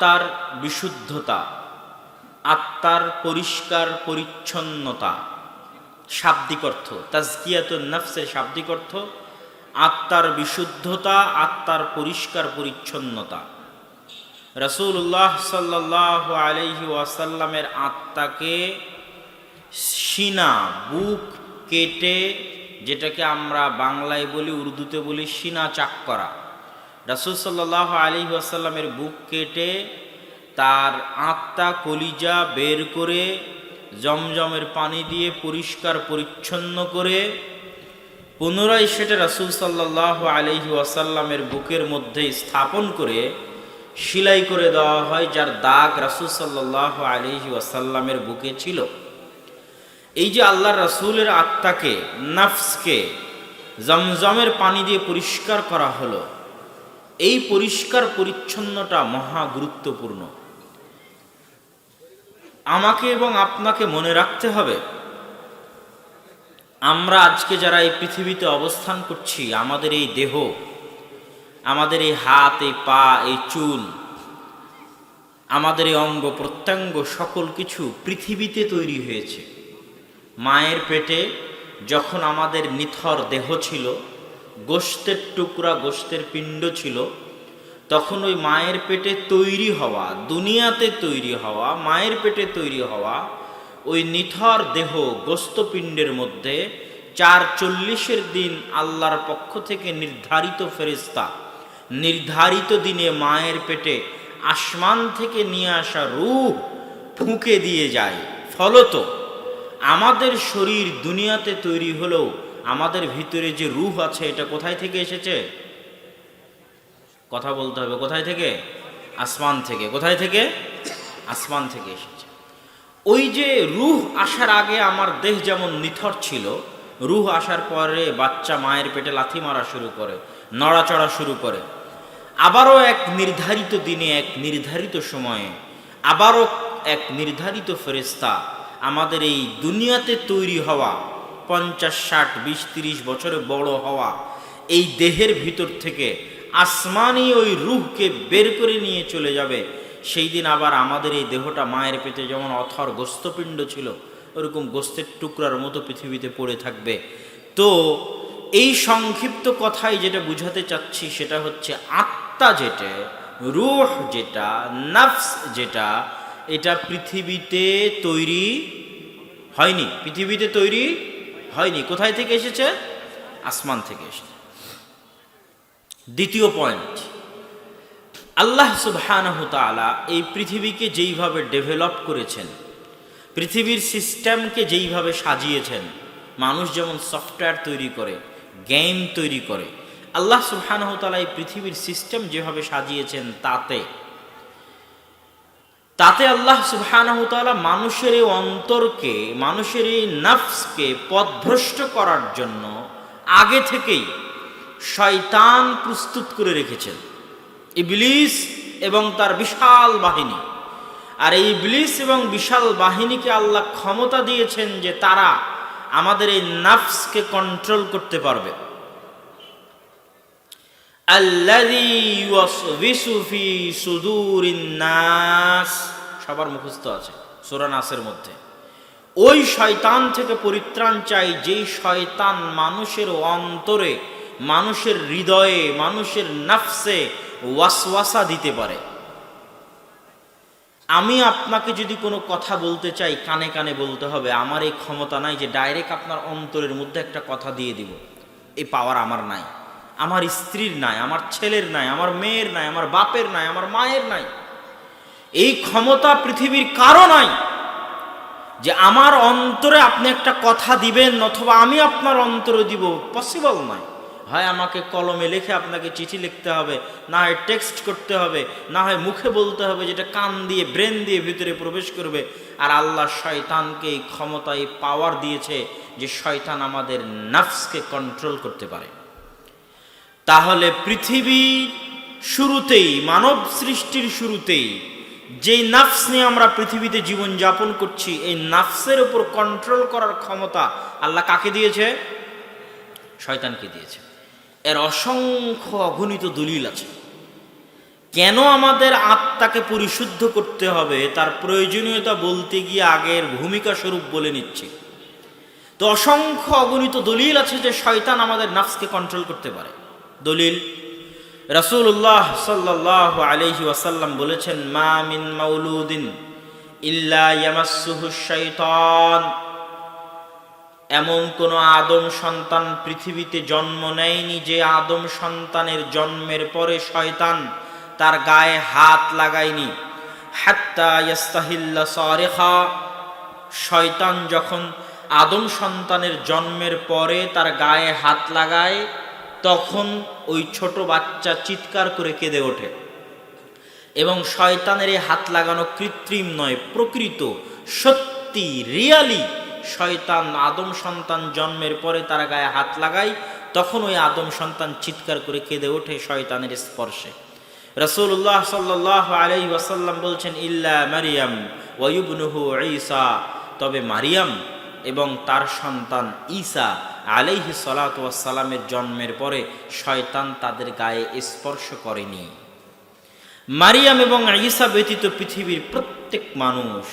আত্মার বিশুদ্ধতা, আত্মার পরিষ্কার পরিচ্ছন্নতা। শাব্দিক অর্থ, তাজকিয়াতুন নফসের শাব্দিক অর্থ, আত্মার বিশুদ্ধতা, আত্মার পরিষ্কার পরিচ্ছন্নতা। রসুল্লাহ সাল্লাহ আলহি ওয়াসাল্লামের আত্মাকে সিনা, বুক কেটে, যেটাকে আমরা বাংলায় বলি, উর্দুতে বলি সিনা চাক করা রসুল সাল্লাহ আলী আসাল্লামের বুক কেটে তার আত্মা কলিজা বের করে জমজমের পানি দিয়ে পরিষ্কার পরিচ্ছন্ন করে পুনরায় সেটা রাসুল সাল্লাহ আলহি ওয়াসাল্লামের বুকের মধ্যে স্থাপন করে সিলাই করে দেওয়া হয়, যার দাগ রাসুল সাল্লাহ আলহি ওয়াসাল্লামের বুকে ছিল। এই যে আল্লাহ রাসুলের আত্মাকে, নাফসকে জমজমের পানি দিয়ে পরিষ্কার করা হলো এই পরিষ্কার পরিচ্ছন্নটা মহা গুরুত্বপূর্ণ। আমাকে এবং আপনাকে মনে রাখতে হবে, আমরা আজকে যারা এই পৃথিবীতে অবস্থান করছি, আমাদের এই দেহ, আমাদের এই হাত, এই পা, এই চুল, আমাদের এই অঙ্গ প্রত্যঙ্গ সকল কিছু পৃথিবীতে তৈরি হয়েছে। মায়ের পেটে যখন আমাদের নিথর দেহ ছিল গোস্তের টুকরা গোস্তের পিণ্ড ছিল। তখন ওই মায়ের পেটে তৈরি হওয়া, দুনিয়াতে তৈরি হওয়া, মায়ের পেটে তৈরি হওয়া ওই নিথর দেহ গোস্তপিণ্ডের মধ্যে চার চল্লিশের দিন আল্লাহর পক্ষ থেকে নির্ধারিত ফেরিস্তা নির্ধারিত দিনে মায়ের পেটে আসমান থেকে নিয়ে আসা রূহ ফুঁকে দিয়ে যায়। ফলত আমাদের শরীর দুনিয়াতে তৈরি হলেও আমাদের ভিতরে যে রুহ আছে, এটা কোথায় থেকে এসেছে? কথা বলতে হবে, কোথায় থেকে? আসমান থেকে। কোথায় থেকে? আসমান থেকে এসেছে। ওই যে রুহ আসার আগে আমার দেহ যেমন নিথর ছিল, রুহ আসার পরে বাচ্চা মায়ের পেটে লাথি মারা শুরু করে, নড়াচড়া শুরু করে। আবারও এক নির্ধারিত দিনে, এক নির্ধারিত সময়ে, আবারও এক নির্ধারিত ফেরেস্তা আমাদের এই দুনিয়াতে তৈরি হওয়া পঞ্চাশ, ষাট, বিশ, তিরিশ বছরে বড় হওয়া এই দেহের ভিতর থেকে আসমানি ওই রুহকে বের করে নিয়ে চলে যাবে। সেই দিন আবার আমাদের এই দেহটা মায়ের পেটে যেমন অথর গোস্তপিণ্ড ছিল, ওরকম গোস্তের টুকরার মতো পৃথিবীতে পড়ে থাকবে। তো এই সংক্ষিপ্ত কথাই যেটা বুঝাতে চাচ্ছি সেটা হচ্ছে আত্মা যেটা, রুহ যেটা, নাফস যেটা, এটা পৃথিবীতে তৈরি হয়নি। পৃথিবীতে তৈরি হয়নি। কোথায় থেকে এসেছে? আসমান থেকে এসেছে। দ্বিতীয় পয়েন্ট আল্লাহ সুবহানাহ এই পৃথিবীকে যেইভাবে ডেভেলপ করেছেন, পৃথিবীর সিস্টেমকে যেইভাবে সাজিয়েছেন, মানুষ যেমন সফটওয়্যার তৈরি করে গেম তৈরি করে, আল্লাহ সুবহানাহু এই পৃথিবীর সিস্টেম যেভাবে সাজিয়েছেন তাতে তাতে আল্লাহ সুবহানাহু মানুষের এই অন্তরকে, মানুষের এই নফসকে পথভ্রষ্ট করার জন্য আগে থেকেই শয়তান প্রস্তুত করে রেখেছেন। ইবলিস এবং তার বিশাল বাহিনী। আর এই ইবলিস এবং বিশাল বাহিনীকে আল্লাহ ক্ষমতা দিয়েছেন যে তারা আমাদের এই নাফসকে কন্ট্রোল করতে পারবে। সবার মুখস্থ আছে, সোরা নাসের মধ্যে। ওই শয়তান থেকে পরিত্রাণ চাই, যেই শয়তান মানুষের অন্তরে, মানুষের হৃদয়ে, মানুষের নাফসে ওয়াসওয়াসা দিতে পারে। আমি আপনাকে যদি কোনো কথা বলতে চাই, কানে কানে বলতে হবে, আমার এই ক্ষমতা নাই যে ডাইরেক্ট আপনার অন্তরের মধ্যে একটা কথা দিয়ে দিব। এই পাওয়ার আমার নাই। আমার স্ত্রীর নাই, আমার ছেলের নাই, আমার মেয়ের নাই, আমার বাপের নাই, আমার মায়ের নাই। এই ক্ষমতা পৃথিবীর কারও নাই যে আমার অন্তরে আপনি একটা কথা দিবেন অথবা আমি আপনার অন্তরে দিব। পসিবল নয়। হয় আমাকে কলমে লিখে আপনাকে চিঠি লিখতে হবে, না হয় টেক্সট করতে হবে, না হয় মুখে বলতে হবে যেটা কান দিয়ে ব্রেন দিয়ে ভিতরে প্রবেশ করবে। আর আল্লাহ শয়তানকে এই ক্ষমতা এই পাওয়ার দিয়েছে যে শয়তান আমাদের নাফসকে কন্ট্রোল করতে পারে। তাহলে পৃথিবী শুরুতেই, মানব সৃষ্টির শুরুতেই, যেই নাফস নিয়ে আমরা পৃথিবীতে জীবন যাপন করছি, এই নাফসের উপর কন্ট্রোল করার ক্ষমতা আল্লাহ কাকে দিয়েছে? শয়তানকে দিয়েছে। এর অসংখ্য অগণিত দলিল আছে। কেন আমাদের আত্মাকে পরিশুদ্ধ করতে হবে, তার প্রয়োজনীয়তা বলতে গিয়ে আগের ভূমিকা স্বরূপ বলে নিচ্ছি। তো অসংখ্য অগণিত দলিল আছে যে শয়তান আমাদের নাফসকে কন্ট্রোল করতে পারে। দলিল। রাসূলুল্লাহ সাল্লাহ আলহি ওয়াসাল্লাম বলেছেন, মা মিন মাউলুদিন ইল্লা ইয়ামাসসুহু শাইতান। এমন কোনো আদম সন্তান পৃথিবীতে জন্ম নেয়নি যে আদম সন্তানের জন্মের পরে শয়তান তার গায়ে হাত লাগায়নি। হাত্তা ইয়াস্তাহিল্লা শয়তান যখন আদম সন্তানের জন্মের পরে তার গায়ে হাত লাগায় তখন ওই ছোট বাচ্চা চিৎকার করে কেঁদে ওঠে। এবং শয়তানের এই হাত লাগানো কৃত্রিম নয়, প্রকৃত, সত্যি, রিয়ালি। শয়তান আদম সন্তান জন্মের পরে তার গায়ে হাত লাগায়, তখন ওই আদম সন্তান চিৎকার করে কেঁদে ওঠে শয়তানের স্পর্শে। রসুল্লাহ সাল্লাহ আলাই ওয়াসাল্লাম বলছেন, ইল্লা মারিয়াম ওয়ুবনুহু ঈসা। তবে মারিয়াম এবং তার সন্তান ঈসা আলাইহি সালাতামের জন্মের পরে শয়তান তাদের গায়ে স্পর্শ করেনি। মারিয়াম এবং ঈসা ব্যতীত পৃথিবীর প্রত্যেক মানুষ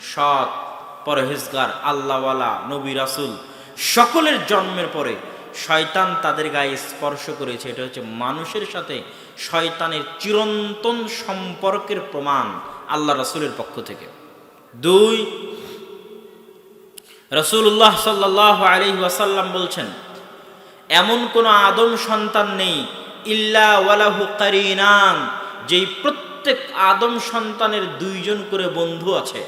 সৎ, পরহেজগার, আল্লাহওয়ালা, নবী রাসুল সকলের জন্মের পরে শয়তান তাদের গায়ে স্পর্শ করেছে। এটা হচ্ছে মানুষের সাথে শয়তানের চিরন্তন সম্পর্কের প্রমাণ আল্লাহ রাসুলের পক্ষ থেকে। দুই রসুল্লাহ সাল্লাহ আলহি ওয়াসাল্লাম বলছেন, এমন কোনো আদম সন্তান নেই, ইল্লা ওয়ালাহু কারিনান, যেই প্রত্যেক আদম সন্তানের দুইজন করে বন্ধু আছে।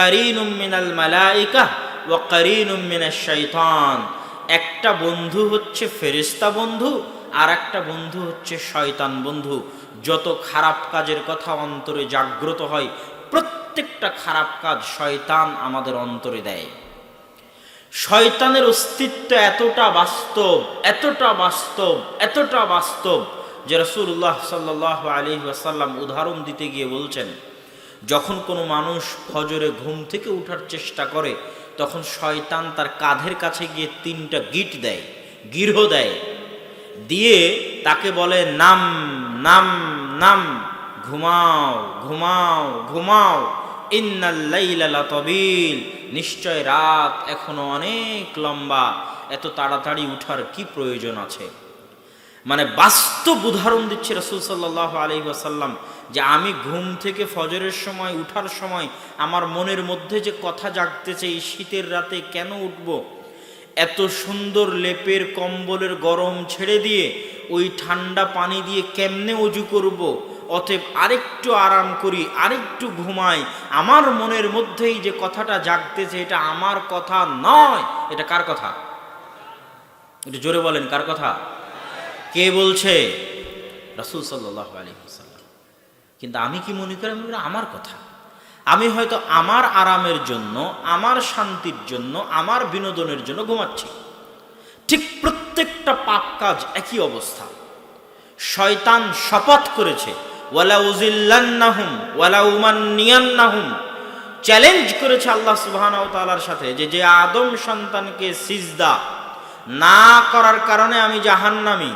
কারিন মিনাল মালাইকা ও কারিন মিনাল শৈতান একটা বন্ধু হচ্ছে ফেরিস্তা বন্ধু আর একটা বন্ধু হচ্ছে শয়তান বন্ধু। যত খারাপ কাজের কথা অন্তরে জাগ্রত হয়, প্রত্যেকটা খারাপ কাজ শয়তান আমাদের অন্তরে দেয়। শয়তানের অস্তিত্ব এতটা বাস্তব এতটা বাস্তব এতটা বাস্তব যে রসুল্লাহ সাল্লাহ আলী আসাল্লাম উদাহরণ দিতে গিয়ে বলছেন, যখন কোনো মানুষ ফজরে ঘুম থেকে উঠার চেষ্টা করে, তখন শয়তান তার কাঁধের কাছে গিয়ে তিনটা গিট দেয়, গৃহ দেয়, দিয়ে তাকে বলে, নাম নাম নাম, ঘুমাও ঘুমাও ঘুমাও। ইন্নাল্লাইলা তবিল। নিশ্চয় রাত এখনও অনেক লম্বা। এত তাড়াতাড়ি উঠার কি প্রয়োজন আছে? মানে বাস্তব উদাহরণ দিচ্ছে রসুল সাল্লাহ আলী আসাল্লাম যে আমি ঘুম থেকে ফজরের সময়, উঠার সময় আমার মনের মধ্যে যে কথা জাগতেছে, এই শীতের রাতে কেন উঠব? এত সুন্দর লেপের কম্বলের গরম ছেড়ে দিয়ে ওই ঠান্ডা পানি দিয়ে কেমনে অজু করব। অতএব আরেকটু আরাম করি, আরেকটু ঘুমাই। আমার মনের মধ্যেই যে কথাটা জাগতেছে, এটা আমার কথা নয়। এটা কার কথা? এটা জোরে বলেন, কার কথা? কে বলছে? রাসুল সাল্লাহ সাল্লাম কিন্তু আমি কি মনে করি? আমি আমার কথা। আমি হয়তো আমার আরামের জন্য, আমার শান্তির জন্য, আমার বিনোদনের জন্য ঘুমাচ্ছি। ঠিক প্রত্যেকটা পাপ কাজ একই অবস্থা। শয়তান শপথ করেছে ওয়ালা উজিল্লান্নাহুম ওয়ালা উমান্নিয়ান্নাহুম চ্যালেঞ্জ করেছে আল্লাহ সুবহানাহু তাআলার সাথে যে যে আদম সন্তানকে সিজদা না করার কারণে আমি জাহান্নামী,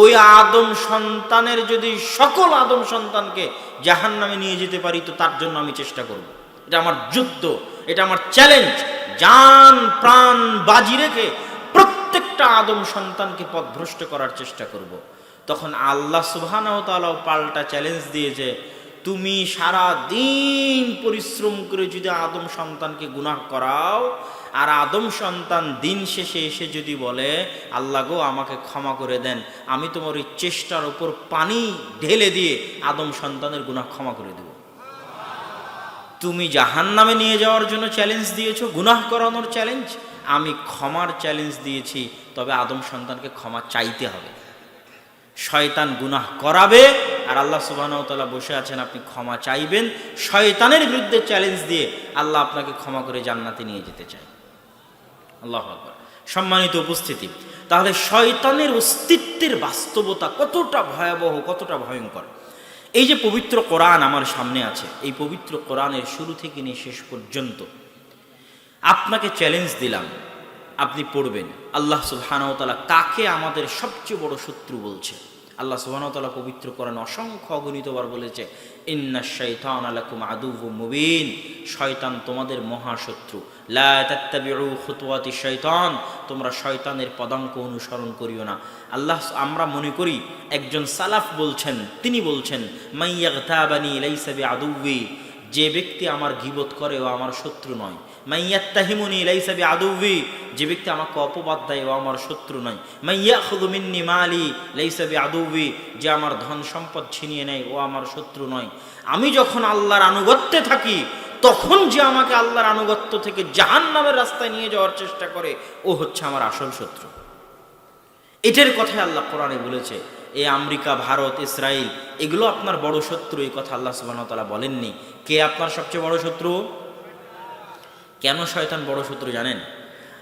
ওই আদম সন্তানের যদি সকল আদম সন্তানকে জাহান নামে নিয়ে যেতে পারি, তো তার জন্য আমি চেষ্টা করব। এটা আমার যুদ্ধ, এটা আমার চ্যালেঞ্জ জান, প্রাণ বাজি রেখে প্রত্যেকটা আদম সন্তানকে পথভ্রষ্ট করার চেষ্টা করব। তখন আল্লাহ সুবহানাহু তাআলাও পাল্টা চ্যালেঞ্জ দিয়েছে, তুমি সারা দিন পরিশ্রম করে যদি আদম সন্তানকে গুনাহ করাও, আর আদম সন্তান দিন শেষে এসে যদি বলে, আল্লাহ গো, আমাকে ক্ষমা করে দেন, আমি তোমার ওই চেষ্টার উপর পানি ঢেলে দিয়ে আদম সন্তানের গুনাহ ক্ষমা করে দেব। তুমি জাহান নামে নিয়ে যাওয়ার জন্য চ্যালেঞ্জ দিয়েছ, গুনাহ করানোর চ্যালেঞ্জ আমি ক্ষমার চ্যালেঞ্জ দিয়েছি, তবে আদম সন্তানকে ক্ষমা চাইতে হবে। শয়তান গুনাহ করাবে। আর আল্লাহ সুবাহতালা বসে আছেন, আপনি ক্ষমা চাইবেন। শয়তানের বিরুদ্ধে চ্যালেঞ্জ দিয়ে আল্লাহ আপনাকে ক্ষমা করে জান্নাতে নিয়ে যেতে চায়। আল্লাহ সম্মানিত উপস্থিতি, তাহলে শয়তানের অস্তিত্বের বাস্তবতা কতটা ভয়াবহ, কতটা ভয়ঙ্কর? এই যে পবিত্র কোরআন আমার সামনে আছে, এই পবিত্র কোরআনের শুরু থেকে নিয়ে শেষ পর্যন্ত আপনাকে চ্যালেঞ্জ দিলাম, আপনি পড়বেন। আল্লাহ সুবহানাহু তাআলা কাকে আমাদের সবচেয়ে বড় শত্রু বলছে আল্লাহ সুবাহতাল্লাহ পবিত্র করেন অসংখ্য অগণিতবার বলেছে, ইন্না শৈতান আলাকুম আদুব মুবিন। শয়তান তোমাদের মহাশত্রু। লা তাত্তাবিউ খুতুয়াতি শয়তান। তোমরা শয়তানের পদাঙ্ক অনুসরণ করিও না। আল্লাহ, আমরা মনে করি, একজন সালাফ বলছেন, তিনি বলছেন মাইয়া মাইয়াগতাবানি লাইসা বিআদুবি যে ব্যক্তি আমার গিবত করে ও আমার শত্রু নয়। মাইয়াত্তাহিমুনি লাইসা বিআদুবি যে ব্যক্তি আমাকে অপবাদ দেয় ও আমার শত্রু নয়। মাইয়া মিন্নি মালি লাইসা বিআদুবি যে আমার ধন সম্পদ ছিনিয়ে নেয় ও আমার শত্রু নয়। আমি যখন আল্লাহর আনুগত্যে থাকি, তখন যে আমাকে আল্লাহর আনুগত্য থেকে জাহান নামের রাস্তায় নিয়ে যাওয়ার চেষ্টা করে, ও হচ্ছে আমার আসল শত্রু। এটার কথাই আল্লাহ কোরআনে বলেছে এই আমেরিকা, ভারত ইসরায়েল এগুলো আপনার বড় শত্রু এই কথা আল্লাহ সুবাহ তালা বলেননি। কে আপনার সবচেয়ে বড় শত্রু? কেন শয়তান বড় শত্রু জানেন?